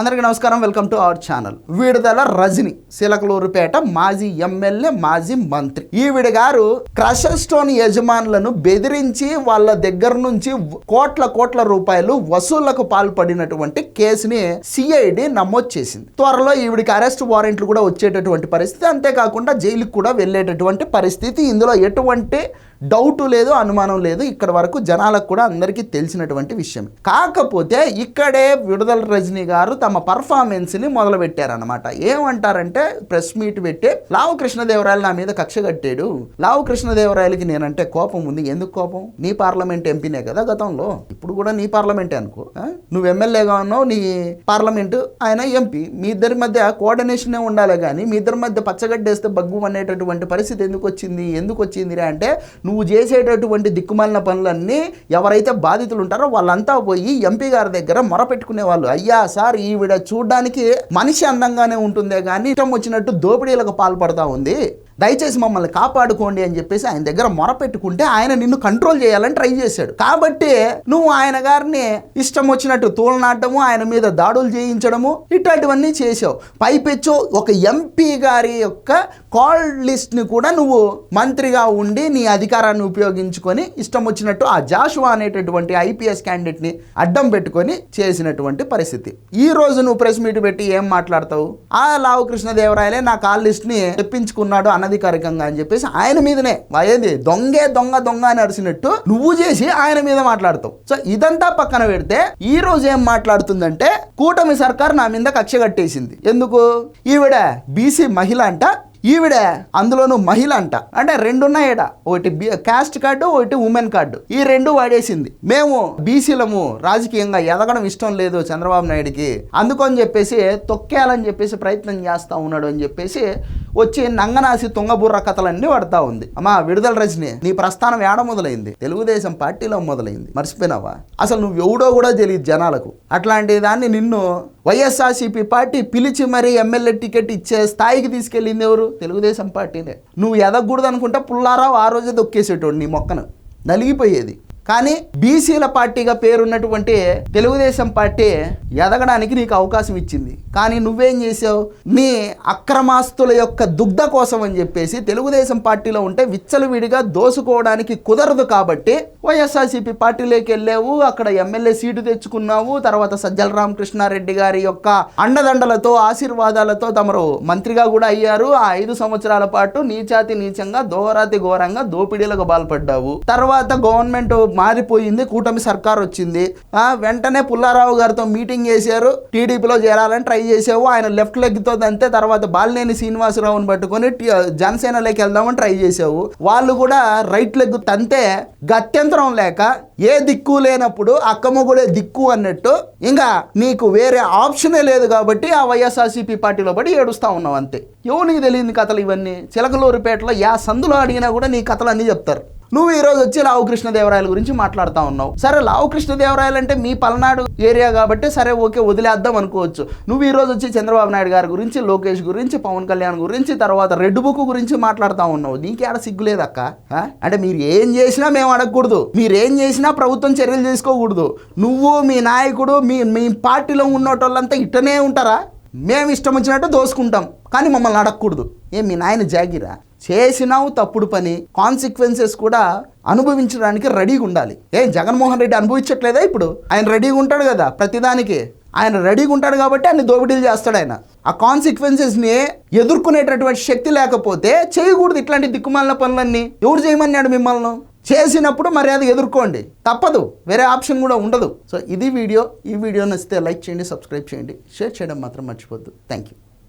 అందరికీ నమస్కారం welcome to our channel. విడుదల రజని శిలకలూరుపేట మాజీ ఎమ్మెల్యే మాజీ మంత్రి. ఈవిడ గారు క్రషర్ స్టోన్ యజమానులను బెదిరించి వాళ్ళ దగ్గర నుంచి కోట్ల కోట్ల రూపాయలు వసూళ్ళకు పాల్పడినటువంటి కేసుని సిఐడి నమోదు చేసింది. త్వరలో ఈవిడికి అరెస్ట్ వారెంట్లు కూడా వచ్చేటటువంటి పరిస్థితి. అంతేకాకుండా జైలుకు కూడా వెళ్ళేటటువంటి పరిస్థితి. ఇందులో ఎటువంటి డౌట్ లేదు అనుమానం లేదు. ఇక్కడ వరకు జనాలకు కూడా అందరికీ తెలిసినటువంటి విషయం. కాకపోతే ఇక్కడే విడుదల రజనీ గారు తమ పర్ఫార్మెన్స్ని మొదలు పెట్టారనమాట ఏమంటారంటే ప్రెస్ మీట్ పెట్టి లావు కృష్ణదేవరాయలు నా మీద కక్ష కట్టాడు. లావు కృష్ణదేవరాయలకి నేనంటే కోపం ఉంది. ఎందుకు కోపం? నీ పార్లమెంట్ ఎంపీనే కదా గతంలో. అప్పుడు కూడా నీ పార్లమెంటే అనుకో. నువ్వు ఎమ్మెల్యేగా ఉన్నావు నీ పార్లమెంట్ ఆయన ఎంపీ. మీ ఇద్దరి మధ్య కోఆర్డినేషనే ఉండాలి కానీ మీ ఇద్దరి మధ్య పచ్చగడ్డేస్తే బగ్గు అనేటటువంటి పరిస్థితి ఎందుకు వచ్చింది ఎందుకు వచ్చిందిరా అంటే నువ్వు చేసేటటువంటి దిక్కుమాలిన పనులన్నీ ఎవరైతే బాధితులు ఉంటారో వాళ్ళంతా పోయి ఎంపీ గారి దగ్గర మొరపెట్టుకునే వాళ్ళు అయ్యా సార్ ఈవిడ చూడ్డానికి మనిషి అందంగానే ఉంటుందే కానీ ఇష్టం వచ్చినట్టు దోపిడీలకు పాల్పడతా ఉంది. దయచేసి మమ్మల్ని కాపాడుకోండి అని చెప్పేసి ఆయన దగ్గర మొరపెట్టుకుంటే ఆయన నిన్ను కంట్రోల్ చేయాలని ట్రై చేశాడు. కాబట్టి నువ్వు ఆయన గారిని ఇష్టం వచ్చినట్టు తోలనాడము ఆయన మీద దాడులు చేయించడము ఇట్లాంటివన్నీ చేసావు పైపెచ్చు ఒక ఎంపీ గారి యొక్క కాల్ లిస్ట్ని కూడా నువ్వు మంత్రిగా ఉండి నీ అధికారాన్ని ఉపయోగించుకొని ఇష్టం వచ్చినట్టు ఆ జాషువా అనేటటువంటి ఐపీఎస్ క్యాండిడేట్ని అడ్డం పెట్టుకొని చేసినటువంటి పరిస్థితి. ఈ రోజు నువ్వు ప్రెస్ మీట్ పెట్టి ఏం మాట్లాడతావు? ఆ లావు కృష్ణదేవరాయలే నా కాల్ లిస్ట్ని తెప్పించుకున్నాడు అనధికారికంగా అని చెప్పేసి ఆయన మీదనే. ఏది? దొంగే దొంగ దొంగ అని అరిసినట్టు నువ్వు చేసి ఆయన మీద మాట్లాడతావు. సో ఇదంతా పక్కన పెడితే ఈ రోజు ఏం మాట్లాడుతుందంటే కూటమి సర్కార్ నా మీద కక్ష కట్టేసింది. ఎందుకు? ఈవిడ బీసీ మహిళ అంట ఈవిడ అందులోనూ మహిళ అంట. అంటే రెండున్నాయట. ఒకటి బి- క్యాస్ట్ కార్డు ఒకటి ఉమెన్ కార్డు. ఈ రెండు వాడేసింది. మేము బీసీలము రాజకీయంగా ఎదగడం ఇష్టం లేదు చంద్రబాబు నాయుడికి. అందుకని చెప్పేసి తొక్కేయాలని చెప్పేసి ప్రయత్నం చేస్తా ఉన్నాడు అని చెప్పేసి వచ్చి నంగనాసి తుంగబుర్ర కథలన్నీ పడతా ఉంది. అమ్మా విడుదల రజని నీ ప్రస్థానం ఏడ మొదలైంది? తెలుగుదేశం పార్టీలో మొదలైంది. మర్చిపోయినావా? అసలు నువ్వు ఎవడో కూడా తెలియదు జనాలకు. అట్లాంటి దాన్ని నిన్ను వైఎస్ఆర్సీపీ పార్టీ పిలిచి మరీ ఎమ్మెల్యే టికెట్ ఇచ్చే స్థాయికి తీసుకెళ్ళింది ఎవరు? తెలుగుదేశం పార్టీనే. నువ్వు ఎదగకూడదు అనుకుంటే పుల్లారావు ఆ రోజే దొక్కేసేటోడు నీ మొక్కను. నలిగిపోయేది. కానీ బీసీల పార్టీగా పేరున్నటువంటి తెలుగుదేశం పార్టీ ఎదగడానికి నీకు అవకాశం ఇచ్చింది. కానీ నువ్వేం చేసావు? నీ అక్రమాస్తుల యొక్క దుగ్ధ కోసం అని చెప్పేసి తెలుగుదేశం పార్టీలో ఉంటే విచ్చలవిడిగా దోసుకోవడానికి కుదరదు కాబట్టి వైఎస్ఆర్సీపీ పార్టీలోకి వెళ్ళావు. అక్కడ ఎమ్మెల్యే సీటు తెచ్చుకున్నావు. తర్వాత సజ్జల రామకృష్ణారెడ్డి గారి యొక్క అండదండలతో ఆశీర్వాదాలతో తమరు మంత్రిగా కూడా అయ్యారు. ఆ ఐదు సంవత్సరాల పాటు నీచాతి నీచంగా దోరాతి ఘోరంగా దోపిడీలకు పాల్పడ్డావు. తర్వాత గవర్నమెంట్ మారిపోయింది కూటమి సర్కార్ వచ్చింది. వెంటనే పుల్లారావు గారితో మీటింగ్ చేశారు. టీడీపీలో చేరాలని ట్రై చేసావు ఆయన లెఫ్ట్ లెగ్తో అంతే తర్వాత బాలినేని శ్రీనివాసరావుని పట్టుకొని జనసేనలోకి వెళ్దామని ట్రై చేసావు వాళ్ళు కూడా రైట్ లెగ్ తంతే గత్యంతరం లేక ఏ దిక్కు లేనప్పుడు అక్కమ్మగుడే దిక్కు అన్నట్టు ఇంకా నీకు వేరే ఆప్షనే లేదు కాబట్టి ఆ వైఎస్ఆర్సీపీ పార్టీలో పడి ఏడుస్తూ ఉన్నావు అంతే. ఎవరికి తెలియని కథలు ఇవన్నీ? చిలకలూరుపేటలో యా సందులో అడిగినా కూడా నీ కథలు అన్నీ చెప్తారు. నువ్వు ఈ రోజు వచ్చి లావు కృష్ణదేవరాయల గురించి మాట్లాడుతూ ఉన్నావు. సరే లావు కృష్ణదేవరాయలు అంటే మీ పల్నాడు ఏరియా కాబట్టి సరే ఓకే వదిలేద్దాం అనుకోవచ్చు. నువ్వు ఈ రోజు వచ్చి చంద్రబాబు నాయుడు గారి గురించి లోకేష్ గురించి పవన్ కళ్యాణ్ గురించి తర్వాత రెడ్ బుక్ గురించి మాట్లాడుతా ఉన్నావు. నీకేడ సిగ్గులేదక్క అంటే మీరు ఏం చేసినా మేము అడగకూడదు. మీరు ఏం చేసినా ప్రభుత్వం చర్యలు తీసుకోకూడదు. నువ్వు మీ నాయకుడు మీ మీ పార్టీలో ఉన్నోటోళ్ళంతా ఇట్టనే ఉంటారా? మేము ఇష్టం వచ్చినట్టు దోసుకుంటాం కానీ మమ్మల్ని అడగకూడదు. ఏం మీ నాయన జాగిరా. చేసినావు తప్పుడు పని కాన్సిక్వెన్సెస్ కూడా అనుభవించడానికి రెడీగా ఉండాలి. ఏం జగన్మోహన్ రెడ్డి అనుభవించట్లేదా ఇప్పుడు? ఆయన రెడీగా ఉంటాడు కదా ప్రతిదానికి. ఆయన రెడీగా ఉంటాడు కాబట్టి ఆయన దోపిడీలు చేస్తాడు ఆయన. ఆ కాన్సిక్వెన్సెస్ని ఎదుర్కొనేటటువంటి శక్తి లేకపోతే చేయకూడదు ఇట్లాంటి దిక్కుమాలిన పనులన్నీ. ఎవరు చేయమన్నాడు మిమ్మల్ని? చేసినప్పుడు మర్యాద ఎదుర్కోండి. తప్పదు. వేరే ఆప్షన్ కూడా ఉండదు. సో ఇది వీడియో. ఈ వీడియో నచ్చితే లైక్ చేయండి సబ్స్క్రైబ్ చేయండి. షేర్ చేయడం మాత్రం మర్చిపోద్దు థ్యాంక్ యూ